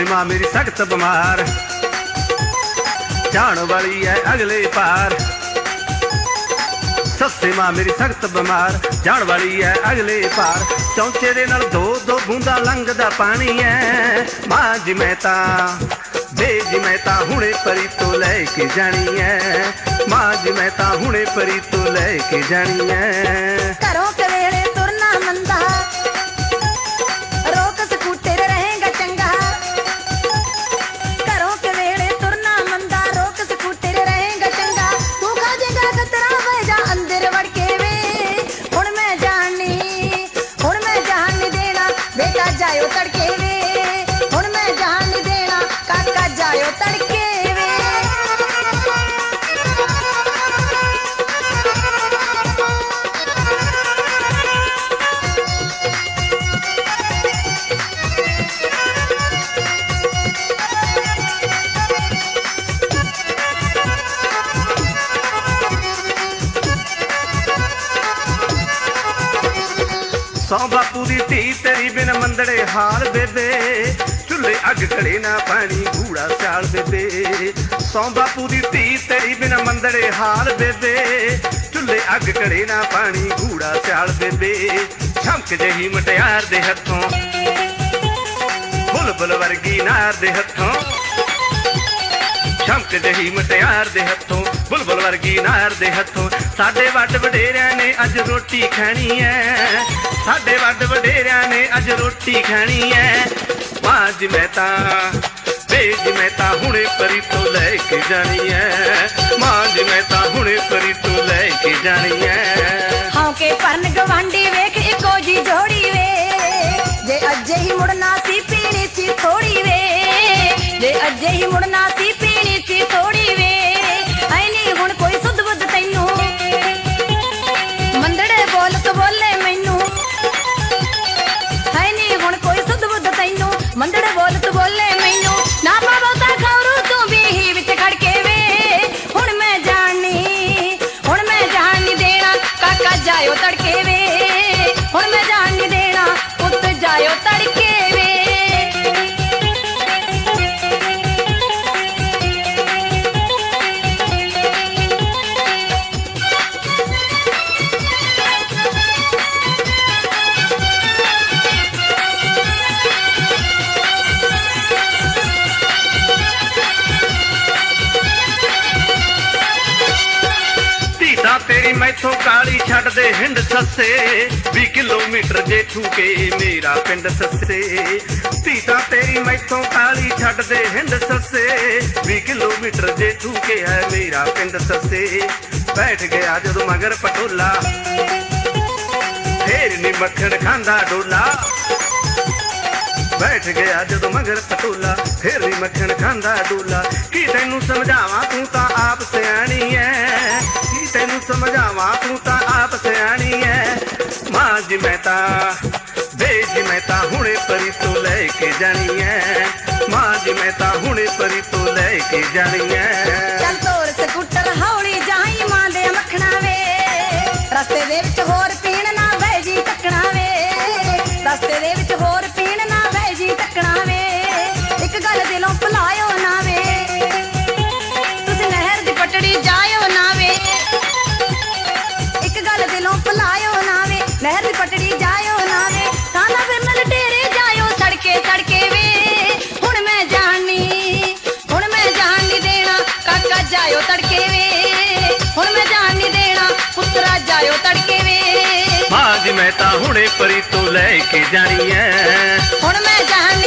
ਸੱਸੇ ਮਾਂ ਮੇਰੀ ਸਖਤ ਬਿਮਾਰ। ਜਾਣ ਵਾਲੀ ਐ ਅਗਲੇ ਪਾਰ। ਸੱਸੇ ਮਾਂ ਮੇਰੀ ਸਖਤ ਬਿਮਾਰ। ਜਾਣ ਵਾਲੀ ਐ ਅਗਲੇ ਪਾਰ। ਚੌਂਚੇ ਦੇ ਨਾਲ ਦੋ ਦੋ ਬੂੰਦਾ ਲੰਘਦਾ ਪਾਣੀ ਐ। ਮਾਂ ਜੀ ਮੈਂ ਤਾਂ, ਬੇ ਜੀ ਮੈਂ ਤਾਂ ਹੁਣੇ ਪਰੀ ਤੋਂ ਲੈ ਕੇ ਜਾਣੀ ਐ। ਮਾਂ ਜੀ ਮੈਂ ਤਾਂ ਹੁਣੇ ਪਰੀ ਤੋਂ ਲੈ ਕੇ ਜਾਣੀ ਐ। ਘਰੋਂ ਸੌ ਬਾਪੂ ਦੀ ਧੀ ਤੇਰੀ ਬਿਨ ਮੰਦੜੇ ਹਾਲ ਬੇਬੇ ਚੁੱਲ੍ਹੇ ਅੱਗ ਘੜੇ ਨਾ ਪਾਣੀ ਘੂੜਾ ਸਿਆਲ ਬੇਬੇ ਸੌ ਬਾਪੂ ਦੀ ਧੀ ਤੇਰੀ ਬਿਨ ਮੰਦੜੇ ਹਾਲ ਬੇਬੇ ਚੁੱਲ੍ਹੇ ਅੱਗ ਘੜੇ ਨਾ ਪਾਣੀ ਘੂੜਾ ਸਿਆਲ ਬੇਬੇ ਛਮਕ ਜਹੀ ਮਟਿਆਰ ਦੇ ਹੱਥੋਂ, ਬੁਲਬੁਲ ਵਰਗੀ ਨਾਰ ਦੇ ਹੱਥੋਂ। ਛਮਕ ਜਹੀ ਮਟਿਆਰ ਦੇ ਹੱਥੋਂ, ਬੁਲਬੁਲ ਵਰਗੀ ਨਾਰ ਦੇ ਹੱਥੋਂ। ਸਾਡੇ ਵੱਡ ਵਡੇਰਿਆਂ ਨੇ ਅੱਜ ਰੋਟੀ ਖਾਣੀ ਐ। ਸਾਡੇ ਵੱਡ ਵਡੇਰਿਆਂ ਨੇ ਅੱਜ ਰੋਟੀ ਖਾਣੀ ਐ। ਮਾਂ ਮੈਂ ਤਾਂ ਬੇਜ ਮੈਂ ਤਾਂ ਹੁਣੇ ਪਰੀ ਤੋਂ ਲੈ ਕੇ ਜਾਣੀ ਐ। ਮਾਂ ਮੈਂ ਤਾਂ ਹੁਣੇ ਪਰੀ ਤੋਂ ਲੈ ਕੇ ਜਾਣੀ ਐ। ਹੌਕੇ ਪਰਨ ਗਵਾਂਢੀ ਵੇਖ, ਇੱਕੋ ਜੀ ਜੋੜੀ ਵੇ। ਜੇ ਅੱਜੇ ਹੀ ਮੁੜਨਾ ਸੀ, ਪੀਣੀ ਸੀ ਥੋੜੀ ਵੇ। ਜੇ ਅੱਜੇ ਹੀ ਮੁੜਨਾ ਤੇਰੀ ਕਾਲੀ ਛੱਡ ਦੇ ਹਿੰਡ ਸੱਸੇ। 20 ਕਿਲੋਮੀਟਰ ਜੇ ਠੂਕੇ ਮੇਰਾ ਪਿੰਡ ਸੱਸੇ। ਧੀ ਤੇਰੀ ਮੈਥੋਂ ਕਾਲੀ ਛੱਡ ਦੇ ਹਿੰਡ ਸੱਸੇ। 20 ਕਿਲੋਮੀਟਰ ਜੇ ਠੂਕੇ ਹੈ ਮੇਰਾ ਪਿੰਡ ਸੱਸੇ। ਬੈਠ ਗਿਆ ਜਦੋਂ ਮਗਰ ਪਟੋਲਾ। ਫੇਰ ਨੀ ਮੱਖਣ ਖਾਂਦਾ ਡੋਲਾ। ਬੈਠ ਗਿਆ ਜਦੋਂ ਮਗਰ ਪਟੋਲਾ। ਫੇਰ ਵੀ ਮੱਖਣ ਖਾਂਦਾ ਡੋਲਾ। ਕੀ ਤੈਨੂੰ ਸਮਝਾਵਾਂ? ਤੂੰ ਤਾਂ ਆਪ ਸਿਆਣੀ ਐ। ਤੈਨੂੰ ਸਮਝਾਵਾਂ, ਤੂੰ ਤਾਂ ਆਪ ਸਿਆਣੀ ਐ। ਮਾਂ ਜੀ, ਮੈਂ ਤਾਂ, ਬੇ ਜੀ, ਮੈਂ ਤਾਂ ਹੁਣੇ ਪਰੀ ਤੋਂ ਲੈ ਕੇ ਜਾਣੀ ਐ। ਮਾਂ ਜੀ, ਮੈਂ ਤਾਂ ਹੁਣੇ ਪਰੀ ਤੋਂ ਲੈ ਕੇ ਜਾਣੀ ਐ। ਚੱਲ ਤੋਰ ਸਕੂਟਰ ਹੌਲੀ ਜਾਈ, ਮਾਂ ਦੇ ਮੱਖਣਾ ਵੇ। ਰਸਤੇ ਦੇ ਵਿੱਚ ਹੋਰ ਜਾਇਓ ਤੜਕੇ ਵੇ। ਮਾਂ ਜੀ ਮੈਂ ਤਾਂ ਹੁਣੇ ਪਰੀ ਤੋਂ ਲੈ ਕੇ ਜਾਣੀ ਐ। ਹੁਣ ਮੈਂ ਜਾਣ